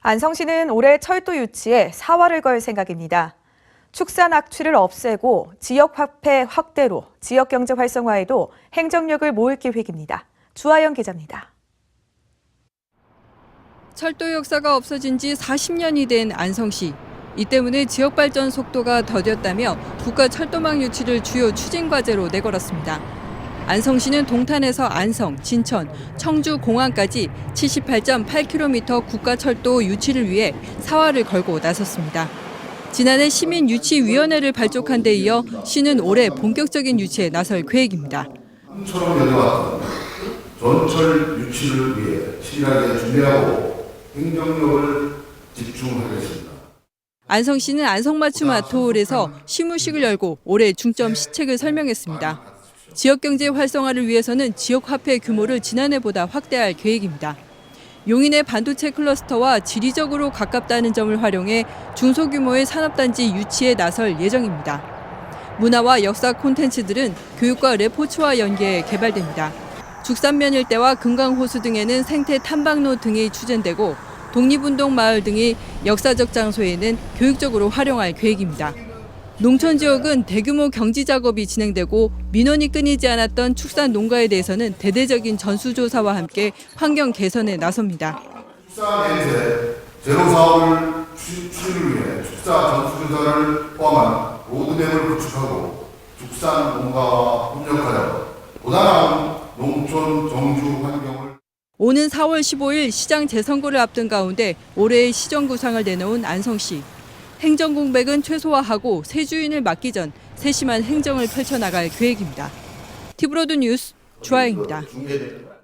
안성시는 올해 철도 유치에 사활을 걸 생각입니다. 축산 악취를 없애고 지역 화폐 확대로 지역 경제 활성화에도 행정력을 모을 계획입니다. 주하영 기자입니다. 철도 역사가 없어진 지 40년이 된 안성시. 이 때문에 지역 발전 속도가 더뎠다며 국가 철도망 유치를 주요 추진 과제로 내걸었습니다. 안성시는 동탄에서 안성, 진천, 청주 공항까지 78.8km 국가 철도 유치를 위해 사활을 걸고 나섰습니다. 지난해 시민 유치위원회를 발족한 데 이어 시는 올해 본격적인 유치에 나설 계획입니다. 처럼 여겨왔던 전철 유치를 위해 치밀하게 준비하고 행정력을 집중하겠습니다. 안성시는 안성맞춤 아트홀에서 시무식을 열고 올해 중점 시책을 설명했습니다. 지역 경제 활성화를 위해서는 지역 화폐 규모를 지난해보다 확대할 계획입니다. 용인의 반도체 클러스터와 지리적으로 가깝다는 점을 활용해 중소규모의 산업단지 유치에 나설 예정입니다. 문화와 역사 콘텐츠들은 교육과 레포츠와 연계해 개발됩니다. 죽산면 일대와 금강호수 등에는 생태 탐방로 등이 추진되고 독립운동 마을 등이 역사적 장소에는 교육적으로 활용할 계획입니다. 농촌 지역은 대규모 경지 작업이 진행되고 민원이 끊이지 않았던 축산 농가에 대해서는 대대적인 전수조사와 함께 환경 개선에 나섭니다. 축사 냄새 제로 사업을 추- 추진을 위해 축사 전수조사를 포함한 로드맵을 구축하고 축산 농가와 협력하여 보다 나은 농촌 정주 환경을 오는 4월 15일 시장 재선거를 앞둔 가운데 올해의 시정 구상을 내놓은 안성시. 행정 공백은 최소화하고 새 주인을 맡기 전 세심한 행정을 펼쳐나갈 계획입니다. 티브로드 뉴스. 중개됩니다.